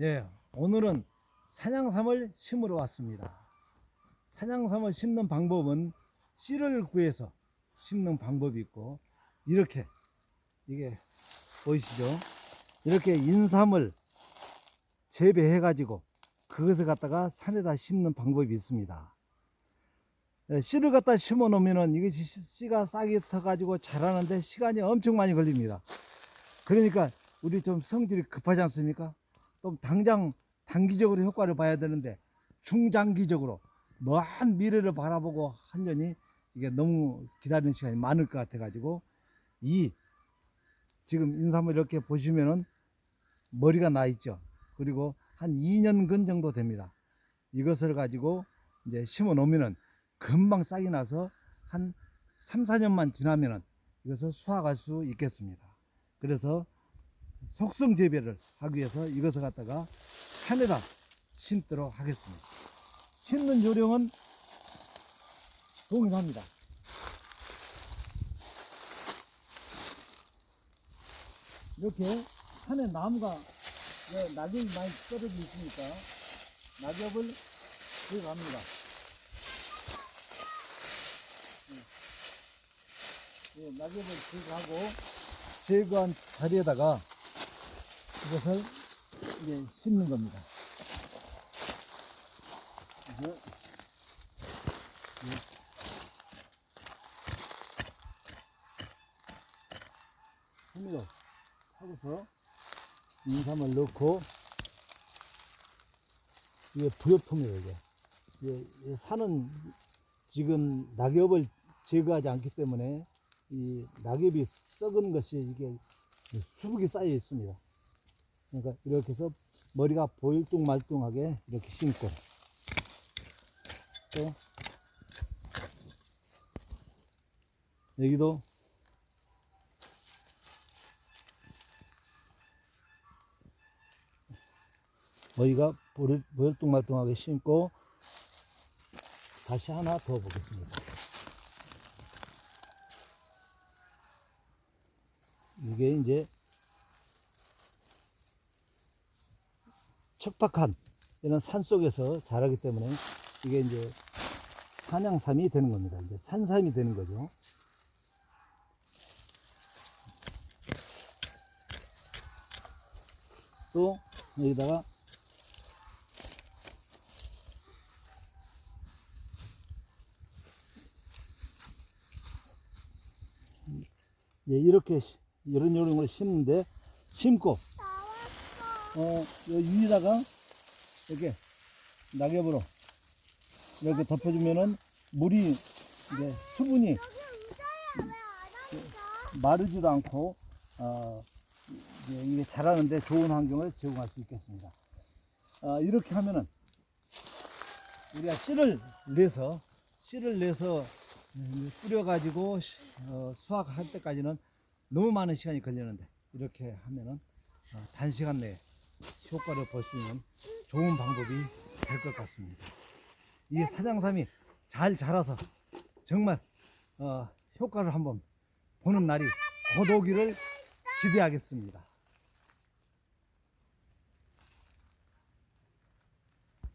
예, 오늘은 산양삼을 심으러 왔습니다. 산양삼을 심는 방법은 씨를 구해서 심는 방법이 있고 이렇게 이게 보이시죠? 이렇게 인삼을 재배해 가지고 그것을 갖다가 산에다 심는 방법이 있습니다. 예, 씨를 갖다 심어 놓으면은 이것이 씨- 씨가 싹이 터 가지고 자라는데 시간이 엄청 많이 걸립니다. 그러니까 우리 좀 성질이 급하지 않습니까? 또 당장 단기적으로 효과를 봐야 되는데 중장기적으로 먼 미래를 바라보고 하려니 이게 너무 기다리는 시간이 많을 것 같아 가지고 이 지금 인삼을 이렇게 보시면은 머리가 나 있죠. 그리고 한 2년근 정도 됩니다. 이것을 가지고 이제 심어 놓으면은 금방 싹이 나서 한 3, 4년만 지나면은 이것을 수확할 수 있겠습니다. 그래서 속성 재배를 하기 위해서 이것을 갖다가 산에다 심도록 하겠습니다. 심는 요령은 동일합니다. 이렇게 산에 나무가 네, 낙엽이 많이 떨어져 있으니까 낙엽을 들어갑니다. 예, 낙엽을 제거하고 제거한 자리에다가 이것을 이제 심는 겁니다. 힘으로 하고서 인삼을 넣고 이게 부엽통이에요 이게. 이게 이 산은 지금 낙엽을 제거하지 않기 때문에 이 낙엽이 썩은 것이 이게 수북이 쌓여 있습니다. 그러니까 이렇게 해서 머리가 보일뚱 말뚱하게 이렇게 심고. 또. 여기도. 머리가 보일- 보일뚱말뚱하게 심고 다시 하나 더 보겠습니다. 이게 이제 척박한 이런 산 속에서 자라기 때문에 이게 이제 산양삼이 되는 겁니다. 이제 산삼이 되는 거죠. 또 여기다가 예, 이렇게 시- 이런 요령을 심는데 심고 어, 요 위에다가 이렇게 낙엽으로 이렇게 덮어주면은 물이 이제 수분이 마르지도 않고 어, 이게 자라는데 좋은 환경을 제공할 수 있겠습니다. 어, 이렇게 하면은 우리가 씨를 내서 씨를 내서 음, 뿌려가지고 시- 어, 수확할 때까지는 너무 많은 시간이 걸리는데 이렇게 하면은 어, 단시간 내에 효과를 볼 수 있는 좋은 방법이 될 것 같습니다. 이 사장삼이 잘 자라서 정말 어, 효과를 한번 보는 날이 곧 오기를 기대하겠습니다.